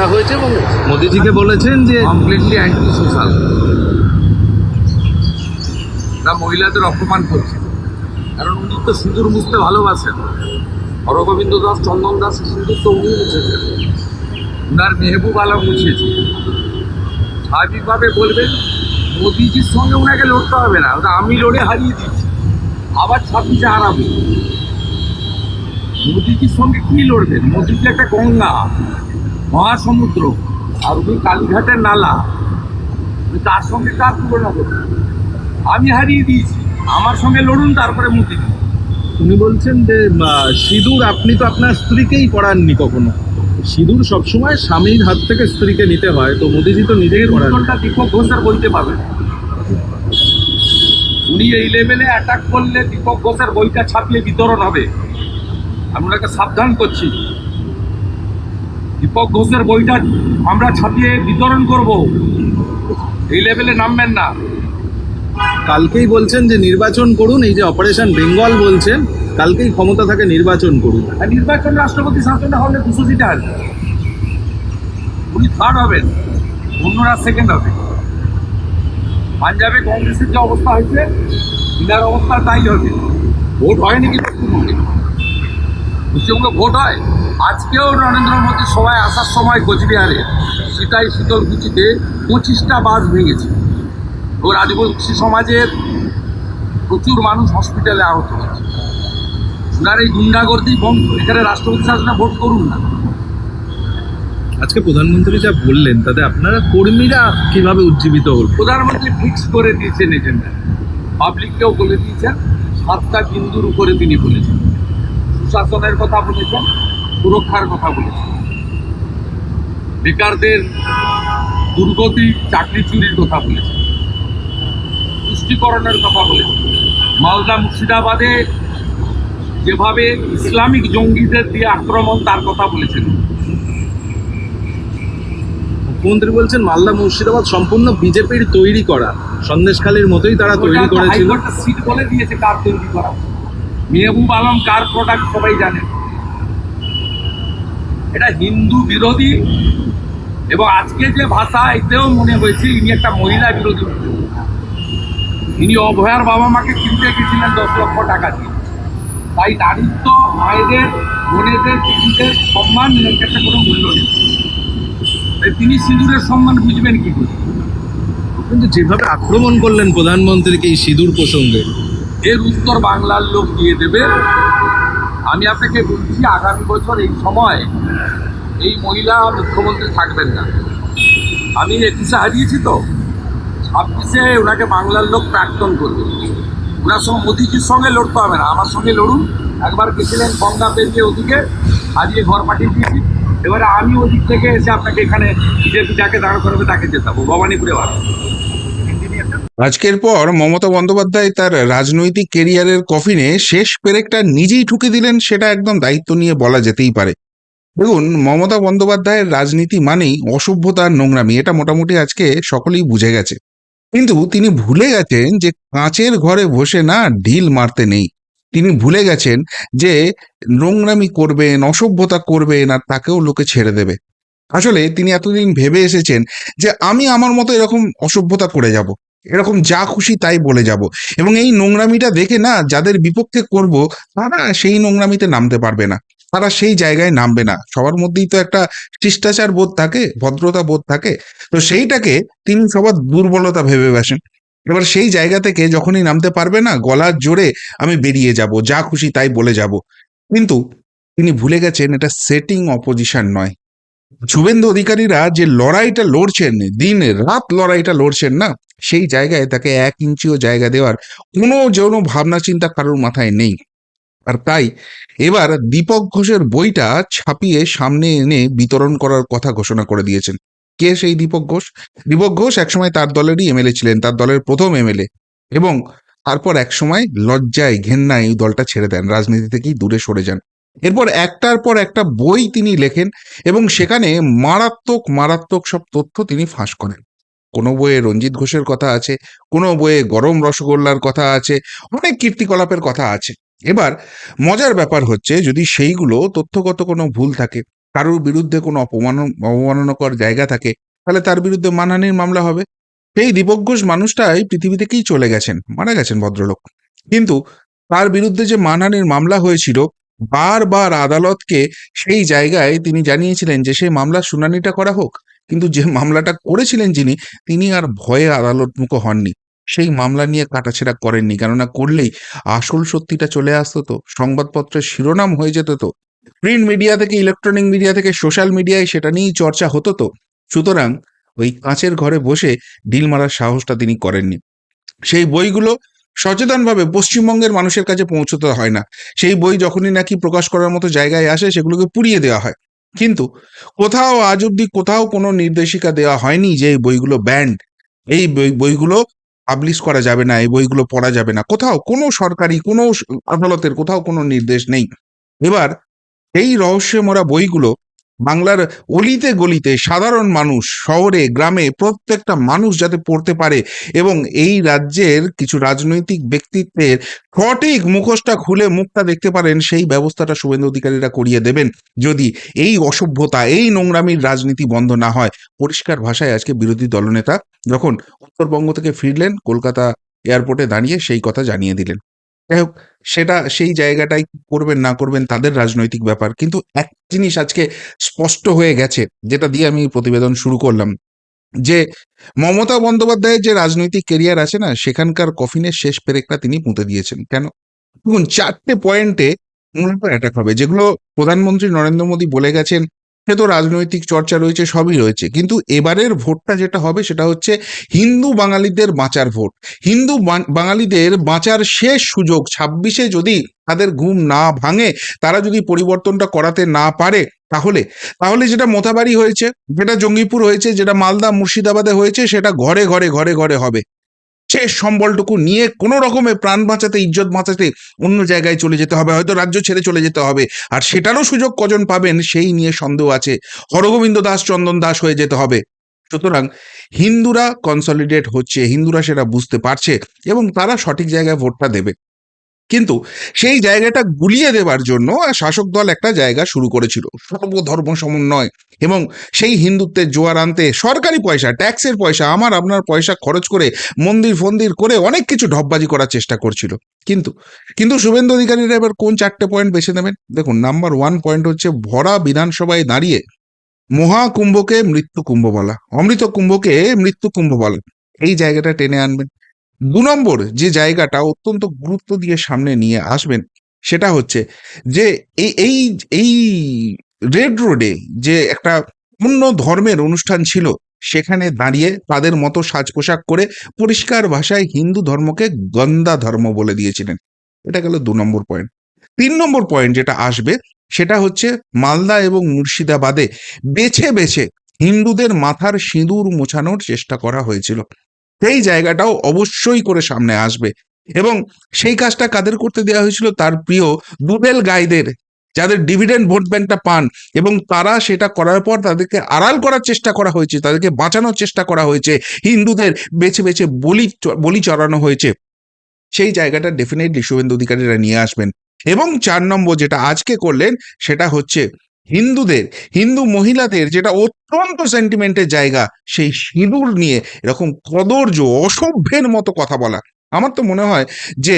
দেওয়া হয়েছে এবং মোদিজিকে বলেছেন যে কমপ্লিটলি অ্যান্টি সোশ্যাল তা মহিলাদের অপমান করছে। কারণ উনি তো সিঁদুর মুছতে ভালোবাসেন। হরগোবিন্দ দাস, চন্দন দাস সিঁদুর তো উনি মুছেছেন। উনার মেহবুব আলম মুছিয়েছে স্বাভাবিকভাবে বলবেন, মোদিজির সঙ্গে ওনাকে লড়তে হবে না, ওটা আমি লড়ে হারিয়ে দিচ্ছি আবার ছাব্বিশে হারাবো। মোদিজির সঙ্গে কি লড়বেন? মোদিজি একটা গঙ্গা। মহাসমুদ্র আর উনি কালীঘাটের নালা। তার সঙ্গে কার তুলনা করবেন আমি হারিয়ে দিয়েছি। আমার সঙ্গে লড়ুন তারপরে মোদি উনি বলছেন যে সিঁদুর আপনি তো আপনার স্ত্রীকেই পড়াননি কখনো। সিঁদুর সবসময় স্বামীর হাত থেকে স্ত্রীকে নিতে হয় তো মোদিজি তো নিজেই এর পড়ান উত্তরটা দীপক ঘোষের বইতে পাবেন। উনি এই লেভেলে অ্যাটাক করলে দীপক ঘোষের বইটা ছাপিয়ে বিতরণ হবে। আমি ওনাকে সাবধান করছি। দীপক ঘোষের বইটা আমরা ছাপিয়ে বিতরণ করব। এই লেভেলে নামবেন না। কালকেই বলছেন যে নির্বাচন করুন এই যে অপারেশন বেঙ্গল বলছেন কালকেই ক্ষমতা থাকে নির্বাচন করুন। আর নির্বাচন রাষ্ট্রপতি শাসনে হলে দুশো সিটে আসবে। উনি থার্ড হবেন অন্যরা সেকেন্ড হবে। পাঞ্জাবে কংগ্রেসের যে অবস্থা হয়েছে ইনার অবস্থা তাই হবে। ভোট হয়নি কিন্তু। পশ্চিমবঙ্গে ভোট হয়। আজকেও নরেন্দ্র মোদী সবাই আসার সময় কোচবিহারে সিটাই শীতলকুচিতে পঁচিশটা বাস ভেঙেছে। ওর আদিবাসী সমাজের প্রচুর মানুষ হসপিটালে আহত হয়েছে। ওনার এই গুন্ডাগর্দি বন্ধ এখানে রাষ্ট্রপতি শাসনে ভোট করুন না। আজকে প্রধানমন্ত্রী যা বললেন তাতে আপনারা কর্মীরা কীভাবে উজ্জীবিত হল? প্রধানমন্ত্রী ফিক্স করে দিয়েছেন এজেন্ডা পাবলিককেও বলে দিয়েছেন সাতটা বিন্দুর উপরে তিনি বলেছেন। সুশাসনের কথা বলেছেন সুরক্ষার কথা বলেছেন। বেকারদের দুর্গতি চাকরি চুরির কথা বলেছেন। পুষ্টিকরণের কথা বলেছেন। মালদা মুর্শিদাবাদে যেভাবে ইসলামিক জঙ্গিদের দিয়ে আক্রমণ তার কথা বলেছেন। মুখ্যমন্ত্রী বলছেন মালদা মুর্শিদাবাদ সম্পূর্ণ বিজেপির তৈরি করা। সন্দেশখালীর মতোই তারা তৈরি করেছিল। সিট বলে দিয়েছে কার তৈরি করা। মেহবুব আলম কার প্রোডাক্ট সবাই জানে। এটা হিন্দু বিরোধী এবং আজকে যে ভাষা, এতেও মনে হয়েছে ইনি একটা মহিলা বিরোধী। ইনি অভয়ার বাবা মাকে কিনতে গেছিলেন দশ লক্ষ টাকা দিয়ে। তাই নারীত্ব মায়েদের, বোনেদের দিদিদের সম্মান এর কাছে কোনো মূল্য নেই। তাই তিনি সিঁদুরের সম্মান বুঝবেন কি করে কিন্তু যেভাবে আক্রমণ করলেন প্রধানমন্ত্রীকে এই সিঁদুর প্রসঙ্গে এর উত্তর বাংলার লোক দিয়ে দেবে। আমি আপনাকে বলছি, আগামী বছর এই সময় এই মহিলা মুখ্যমন্ত্রী থাকবেন না। আমি একুশে হারিয়েছি তো। ছাব্বিশে ওনাকে বাংলার লোক প্রাক্তন করবে। ওনার সঙ্গে মোদিজির সঙ্গে লড়তে হবে না। আমার সঙ্গে লড়ুন। একবার গেছিলেন গঙ্গা পেরিয়ে ওদিকে। হারিয়ে ঘর পাঠিয়ে দিয়েছি। এবারে আমি ওদিক থেকে এসে আপনাকে এখানে বিজেপি যাকে দাঁড় করবে, তাকে জেতাবো ভবানীপুরে বাড়ি আজকের পর মমতা বন্দ্যোপাধ্যায় তার রাজনৈতিক কেরিয়ারের কফিনে শেষ পেরেকটা নিজেই ঠুকে দিলেন সেটা একদম দায়িত্ব নিয়ে বলা যেতেই পারে। দেখুন, মমতা বন্দ্যোপাধ্যায়ের রাজনীতি মানেই অসভ্যতার নোংরামি, এটা মোটামুটি আজকে সকলেই বুঝে গেছে। কিন্তু তিনি ভুলে গেছেন যে কাঁচের ঘরে বসে না ঢিল মারতে নেই। তিনি ভুলে গেছেন যে নোংরামি করবেন, অসভ্যতা করবেন আর তাকেও লোকে ছেড়ে দেবে। আসলে তিনি এতদিন ভেবে এসেছেন যে আমি আমার মতো এরকম অসভ্যতা করে যাব। এরকম যা খুশি তাই বলে যাব। এবং এই নোংরামিটা দেখে না যাদের বিপক্ষে করব, তারা সেই নোংরামিতে নামতে পারবে না। তারা সেই জায়গায় নামবে না। সবার মধ্যেই তো একটা শিষ্টাচার বোধ থাকে, ভদ্রতা বোধ থাকে। তো সেইটাকে তিনি সবার দুর্বলতা ভেবে বসেন। এবার সেই জায়গা থেকে যখনই নামতে পারবে না, গলার জোরে আমি বেরিয়ে যাব, যা খুশি তাই বলে যাব। কিন্তু তিনি ভুলে গেছেন, এটা সেটিং অপোজিশন নয়। শুভেন্দু অধিকারীরা যে লড়াইটা লড়ছেন, দিন রাত লড়াইটা লড়ছেন না, সেই জায়গায় তাকে এক ইঞ্চিও জায়গা দেওয়ার কোনো যৌন ভাবনা চিন্তা কারোর মাথায় নেই। আর তাই এবার দীপক ঘোষের বইটা ছাপিয়ে সামনে এনে বিতরণ করার কথা ঘোষণা করে দিয়েছেন। কে সেই দীপক ঘোষ? দীপক ঘোষ একসময় তার দলেরই এমএলএ ছিলেন, তার দলের প্রথম এমএলএ এবং তারপর একসময় লজ্জায় ঘেন্নায় এই দলটা ছেড়ে দেন রাজনীতি থেকেই দূরে সরে যান। এরপর একটার পর একটা বই তিনি লেখেন এবং সেখানে মারাত্মক মারাত্মক সব তথ্য তিনি ফাঁস করেন। কোনো বইয়ে রঞ্জিত ঘোষের কথা আছে, কোনো বইয়ে গরম রসগোল্লার কথা আছে, অনেক কীর্তিকলাপের কথা আছে। এবার মজার ব্যাপার হচ্ছে যদি সেইগুলো তথ্যগত কোনো ভুল থাকে, কারোর বিরুদ্ধে কোনো অপমান, অবমাননাকর জায়গা থাকে, তাহলে তার বিরুদ্ধে মানহানির মামলা হবে। সেই দীপক ঘোষ মানুষটাই পৃথিবী থেকেই চলে গেছেন, মারা গেছেন ভদ্রলোক। কিন্তু তার বিরুদ্ধে যে মানহানির মামলা হয়েছিল বারবার আদালতকে সেই জায়গায় তিনি জানিয়েছিলেন যে সেই মামলার শুনানিটা করা হোক, কিন্তু যে মামলাটা করেছিলেন যিনি, তিনি আর ভয়ে আদালতমুখ হননি। সেই মামলা নিয়ে কাটাছেড়া করেননি, কেননা করলেই আসল সত্যিটা চলে আসতো তো, সংবাদপত্রের শিরোনাম হয়ে যেত তো। প্রিন্ট মিডিয়া থেকে, ইলেকট্রনিক মিডিয়া থেকে, সোশ্যাল মিডিয়ায় সেটা নিয়েই চর্চা হতো তো। সুতরাং ওই কাঁচের ঘরে বসে ডিল মারার সাহসটা তিনি করেননি। সেই বইগুলো সচেতনভাবে পশ্চিমবঙ্গের মানুষের কাছে পৌঁছতে হয় না। সেই বই যখনই নাকি প্রকাশ করার মতো জায়গায় আসে, সেগুলোকে পুড়িয়ে দেওয়া হয়। কিন্তু কোথাও আজ অব্দি কোথাও কোনো নির্দেশিকা দেওয়া হয়নি যে এই বইগুলো ব্যান্ড এই বই, বইগুলো পাবলিশ করা যাবে না, এই বইগুলো পড়া যাবে না। কোথাও কোনো সরকারি, কোনো আদালতের কোথাও কোনো নির্দেশ নেই। এবার এই রহস্যে মোরা বইগুলো বাংলার অলিতে গলিতে সাধারণ মানুষ শহরে, গ্রামে প্রত্যেকটা মানুষ যাতে পড়তে পারে এবং এই রাজ্যের কিছু রাজনৈতিক ব্যক্তিত্বের সঠিক মুখোশটা খুলে মুখটা দেখতে পারেন, সেই ব্যবস্থাটা শুভেন্দু অধিকারীরা করিয়ে দেবেন। যদি এই অসভ্যতা, এই নোংরামির রাজনীতি বন্ধ না হয়, পরিষ্কার ভাষায় আজকে বিরোধী দলনেতা যখন উত্তরবঙ্গ থেকে ফিরলেন, কলকাতা এয়ারপোর্টে দাঁড়িয়ে সেই কথা জানিয়ে দিলেন। যাই হোক সেটা, সেই জায়গাটাই করবেন, না করবেন, তাদের রাজনৈতিক ব্যাপার। কিন্তু এক জিনিস আজকে স্পষ্ট হয়ে গেছে, যেটা দিয়ে আমি প্রতিবেদন শুরু করলাম। যে মমতা বন্দ্যোপাধ্যায়ের যে রাজনৈতিক কেরিয়ার আছে না, সেখানকার কফিনের শেষ পেরেকটা তিনি পুঁতে দিয়েছেন। কেন? দেখুন, চারটে পয়েন্টে মূলত অ্যাটাক হবে, যেগুলো প্রধানমন্ত্রী নরেন্দ্র মোদী বলে গেছেন সে তো রাজনৈতিক চর্চা রয়েছে, সবই রয়েছে। কিন্তু এবারের ভোটটা যেটা হবে সেটা হচ্ছে হিন্দু বাঙালিদের বাঁচার ভোট। হিন্দু বাঙালিদের বাঁচার শেষ সুযোগ ছাব্বিশে যদি তাদের ঘুম না ভাঙে, তারা যদি পরিবর্তনটা করাতে না পারে, তাহলে তাহলে যেটা মোথাবাড়ি হয়েছে, যেটা জঙ্গিপুর হয়েছে, যেটা মালদা মুর্শিদাবাদে হয়েছে, সেটা ঘরে ঘরে ঘরে ঘরে হবে। শেষ সম্বলটুকু নিয়ে কোনো রকমে প্রাণ বাঁচাতে, ইজ্জত বাঁচাতে অন্য জায়গায় চলে যেতে হবে, হয়তো রাজ্য ছেড়ে চলে যেতে হবে। আর সেটারও সুযোগ কজন পাবেন, সেই নিয়ে সন্দেহ আছে। হরগোবিন্দ দাস, চন্দন দাস হয়ে যেতে হবে। সুতরাং হিন্দুরা কনসলিডেট হচ্ছে, হিন্দুরা সেটা বুঝতে পারছে এবং তারা সঠিক জায়গায় ভোটটা দেবে। কিন্তু সেই জায়গাটা গুলিয়ে দেবার জন্য শাসক দল একটা জায়গা শুরু করেছিল। সর্বধর্ম সমন্বয় এবং সেই হিন্দুত্বের জোয়ার আনতে সরকারি পয়সা, ট্যাক্সের পয়সা, আমার আপনার পয়সা খরচ করে মন্দির ফন্দির করে অনেক কিছু ঢপবাজি করার চেষ্টা করছিল। কিন্তু কিন্তু শুভেন্দু অধিকারীরা এবার কোন চারটে পয়েন্ট বেছে নেবেন? দেখুন নাম্বার ওয়ান পয়েন্ট হচ্ছে ভরা বিধানসভায় দাঁড়িয়ে মহাকুম্ভকে মৃত্যু কুম্ভ বলা। অমৃত কুম্ভকে মৃত্যু কুম্ভ বলা। এই জায়গাটা টেনে আনবেন। দু নম্বর যে জায়গাটা অত্যন্ত গুরুত্ব দিয়ে সামনে নিয়ে আসবেন সেটা হচ্ছে যে এই এই রেড রোডে যে একটা অন্য ধর্মের অনুষ্ঠান ছিল, সেখানে দাঁড়িয়ে তাদের মতো সাজ পোশাক করে পরিষ্কার ভাষায় হিন্দু ধর্মকে গন্দা ধর্ম বলে দিয়েছিলেন। এটা গেল দু নম্বর পয়েন্ট তিন নম্বর পয়েন্ট যেটা আসবে, সেটা হচ্ছে মালদা এবং মুর্শিদাবাদে বেছে বেছে হিন্দুদের মাথার সিঁদুর মোছানোর চেষ্টা করা হয়েছিল। সেই জায়গাটাও অবশ্যই করে সামনে আসবে। এবং সেই কাজটা কাদের করতে দেওয়া হয়েছিল? তার প্রিয় দুবেল গাইদের, যাদের ডিভিডেন্ড ভোট ব্যাংকটা পান এবং তারা সেটা করার পর তাদেরকে আড়াল করার চেষ্টা করা হয়েছে, তাদেরকে বাঁচানোর চেষ্টা করা হয়েছে, হিন্দুদের বেছে বেছে বলি বলি চড়ানো হয়েছে। সেই জায়গাটা ডেফিনেটলি শুভেন্দু অধিকারীরা নিয়ে আসবেন। এবং চার নম্বর যেটা আজকে করলেন, সেটা হচ্ছে হিন্দুদের, হিন্দু মহিলাদের যেটা অত্যন্ত সেন্টিমেন্টের জায়গা, সেই সিঁদুর নিয়ে এরকম কদর্য অসভ্যের মতো কথা বলা। আমার তো মনে হয় যে,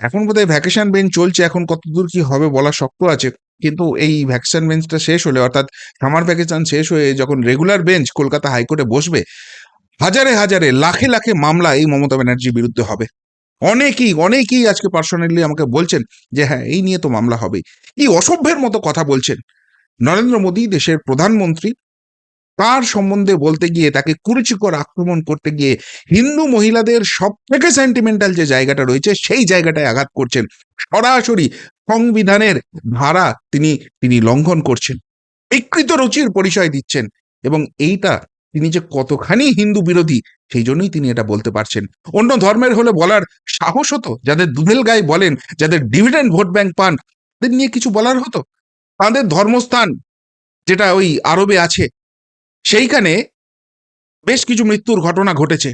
এখন বোধহয় ভ্যাকেশন বেঞ্চ চলছে, এখন কতদূর কি হবে বলা শক্ত আছে, কিন্তু এই ভ্যাকেশন বেঞ্চটা শেষ হলে, অর্থাৎ সামার ভ্যাকেশন শেষ হয়ে যখন রেগুলার বেঞ্চ কলকাতা হাইকোর্টে বসবে, হাজারে হাজারে, লাখে লাখে মামলা এই মমতা ব্যানার্জির বিরুদ্ধে হবে। অনেকেই অনেকেই আজকে পার্সোনালি আমাকে বলছেন যে হ্যাঁ এই নিয়ে তো মামলা হবেই। এই অসভ্যের মতো কথা বলছেন। নরেন্দ্র মোদী দেশের প্রধানমন্ত্রী, তার সম্বন্ধে বলতে গিয়ে তাকে কুরুচিকর আক্রমণ করতে গিয়ে হিন্দু মহিলাদের সব থেকে সেন্টিমেন্টাল যে জায়গাটা রয়েছে, সেই জায়গাটায় আঘাত করছেন। সরাসরি সংবিধানের ধারা তিনি তিনি লঙ্ঘন করছেন। বিকৃত রুচির পরিচয় দিচ্ছেন এবং এইটা তিনি যে কতখানি হিন্দু বিরোধী, সেই জন্যই তিনি এটা বলতে পারছেন। অন্য ধর্মের হলে বলার সাহস হতো? যাদের দুধেল গায়ে বলেন, যাদের ডিভিডেন্ড ভোট ব্যাংক পান, তাদের নিয়ে কিছু বলার হতো? তাদের ধর্মস্থান যেটা ওই আরবে আছে, সেইখানে বেশ কিছু মৃত্যুর ঘটনা ঘটেছে।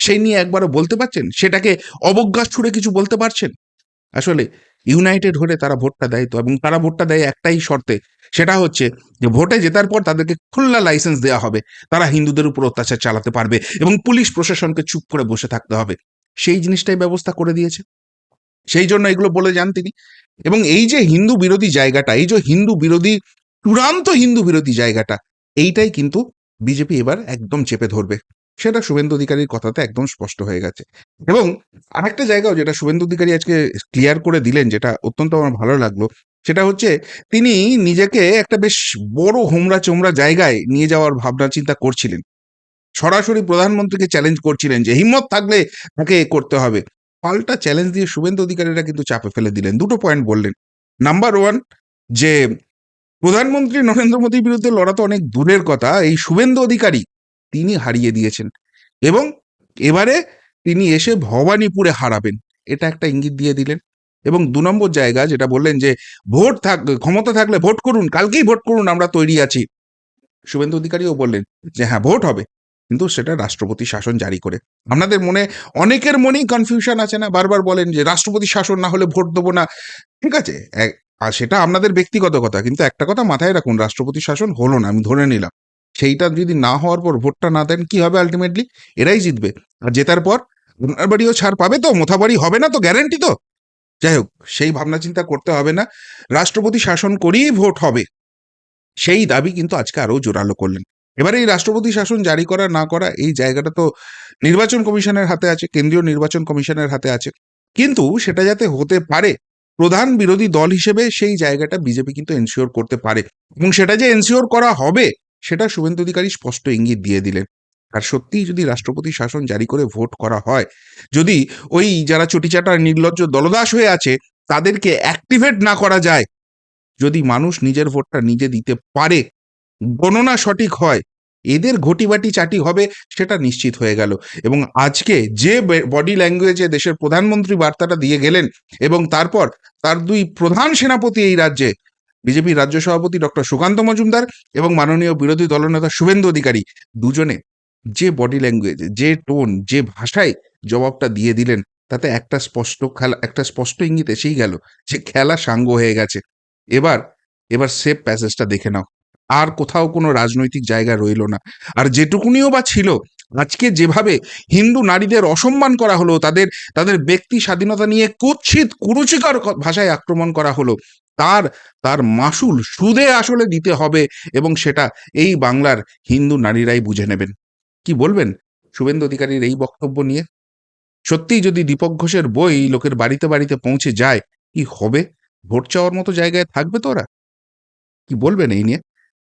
সেই নিয়ে একবারও বলতে পারছেন? সেটাকে অবজ্ঞা ছুড়ে কিছু বলতে পারছেন? আসলে ইউনাইটেড হলে তারা ভোটটা দেয় তো, এবং তারা ভোটটা দেয় একটাই শর্তে, সেটা হচ্ছে যে ভোটে জেতার পর তাদেরকে খোল্লা লাইসেন্স দেওয়া হবে। তারা হিন্দুদের উপর অত্যাচার চালাতে পারবে এবং পুলিশ প্রশাসনকে চুপ করে বসে থাকতে হবে। সেই জিনিসটাই ব্যবস্থা করে দিয়েছে। সেই জন্য এগুলো বলে যান তিনি। এবং এই যে হিন্দু বিরোধী জায়গাটা, এই যে হিন্দু বিরোধী, চূড়ান্ত হিন্দু বিরোধী জায়গাটা, এইটাই কিন্তু বিজেপি এবার একদম চেপে ধরবে। সেটা শুভেন্দু অধিকারীর কথাতে একদম স্পষ্ট হয়ে গেছে। এবং আরেকটা জায়গাও যেটা শুভেন্দু অধিকারী আজকে ক্লিয়ার করে দিলেন, যেটা অত্যন্ত আমার ভালো লাগল, সেটা হচ্ছে তিনি নিজেকে একটা বেশ বড় হোমরা চোমরা জায়গায় নিয়ে যাওয়ার ভাবনা চিন্তা করছিলেন। সরাসরি প্রধানমন্ত্রীকে চ্যালেঞ্জ করছিলেন যে হিম্মত থাকলে তাকে করতে হবে। পাল্টা চ্যালেঞ্জ দিয়ে শুভেন্দু অধিকারীরা কিন্তু চাপে ফেলে দিলেন। দুটো পয়েন্ট বললেন। নাম্বার ওয়ান যে প্রধানমন্ত্রী নরেন্দ্র মোদীর বিরুদ্ধে লড়া তো অনেক দূরের কথা, এই শুভেন্দু অধিকারী তিনি হারিয়ে দিয়েছেন। এবং এবারে তিনি এসে ভবানীপুরে হারাবেন, এটা একটা ইঙ্গিত দিয়ে দিলেন। এবং দু নম্বর জায়গা যেটা বললেন যে ভোট থাক, ক্ষমতা থাকলে ভোট করুন, কালকেই ভোট করুন, আমরা তৈরি আছি। শুভেন্দু অধিকারীও বললেন যে হ্যাঁ ভোট হবে। কিন্তু সেটা রাষ্ট্রপতি শাসন জারি করে। আপনাদের মনে অনেকের মনেই কনফিউশন আছে না? বারবার বলেন যে রাষ্ট্রপতি শাসন না হলে ভোট দেবো না। ঠিক আছে? আর সেটা আপনাদের ব্যক্তিগত কথা, কিন্তু একটা কথা মাথায় রাখুন, রাষ্ট্রপতি শাসন হলো না, আমি ধরে নিলাম। সেইটা যদি না হওয়ার পর ভোটটা না দেন, কি হবে আলটিমেটলি এরাই জিতবে। আর জেতার পর ওনার বাড়িও ছাড় পাবে তো? মোথাবাড়ি হবে না তো? গ্যারেন্টি তো? যাই হোক, সেই ভাবনা চিন্তা করতে হবে না। রাষ্ট্রপতি শাসন করেই ভোট হবে। সেই দাবি কিন্তু আজকে আরও জোরালো করলেন। এবারে এই রাষ্ট্রপতি শাসন জারি করা না করা, এই জায়গাটা তো নির্বাচন কমিশনের হাতে আছে, কেন্দ্রীয় নির্বাচন কমিশনের হাতে আছে। কিন্তু সেটা যাতে হতে পারে, প্রধান বিরোধী দল হিসেবে সেই জায়গাটা বিজেপি কিন্তু এনশিওর করতে পারে। এবং সেটা যে এনশিওর করা হবে, সেটা শুভেন্দু অধিকারী স্পষ্ট ইঙ্গিত দিয়ে দিলেন। আর সত্যিই যদি রাষ্ট্রপতি শাসন জারি করে ভোট করা হয়, যদি ওই যারা চটিচাটার নির্লজ্জ দলদাস হয়ে আছে, তাদেরকে অ্যাক্টিভেট না করা যায়, যদি মানুষ নিজের ভোটটা নিজে দিতে পারে, গণনা সঠিক হয় এদের ঘটিবাটি চাটি হবে সেটা নিশ্চিত হয়ে গেল। এবং আজকে যে বডি ল্যাঙ্গুয়েজে দেশের প্রধানমন্ত্রী বার্তাটা দিয়ে গেলেন এবং তারপর তার দুই প্রধান সেনাপতি এই রাজ্যে, বিজেপির রাজ্য সভাপতি ডক্টর সুকান্ত মজুমদার এবং মাননীয় বিরোধী দলনেতা শুভেন্দু অধিকারী, দুজনে যে বডি ল্যাঙ্গুয়েজ যে টোন যে ভাষায় জবাবটা দিয়ে দিলেন, তাতে একটা স্পষ্ট খেলা, একটা স্পষ্ট ইঙ্গিত এসেই গেল যে খেলা সাঙ্গ হয়ে গেছে। এবার এবার সেফ প্যাসেজটা দেখে নাও। আর কোথাও কোনো রাজনৈতিক জায়গা রইল না। আর যেটুকুনিও বা ছিল, আজকে যেভাবে হিন্দু নারীদের অসম্মান করা হলো, তাদের তাদের ব্যক্তি স্বাধীনতা নিয়ে কুৎসিত, কুরুচিকর ভাষায় আক্রমণ করা হলো, তার তার মাসুল সুদে আসলে দিতে হবে এবং সেটা এই বাংলার হিন্দু নারীরাই বুঝে নেবেন। কি বলবেন শুভেন্দু অধিকারীর এই বক্তব্য নিয়ে? সত্যিই যদি দীপক ঘোষের বই লোকের বাড়িতে বাড়িতে পৌঁছে যায়, কি হবে? ভোট চাওয়ার মতো জায়গায় থাকবে তো ওরা? কি বলবেন এই নিয়ে?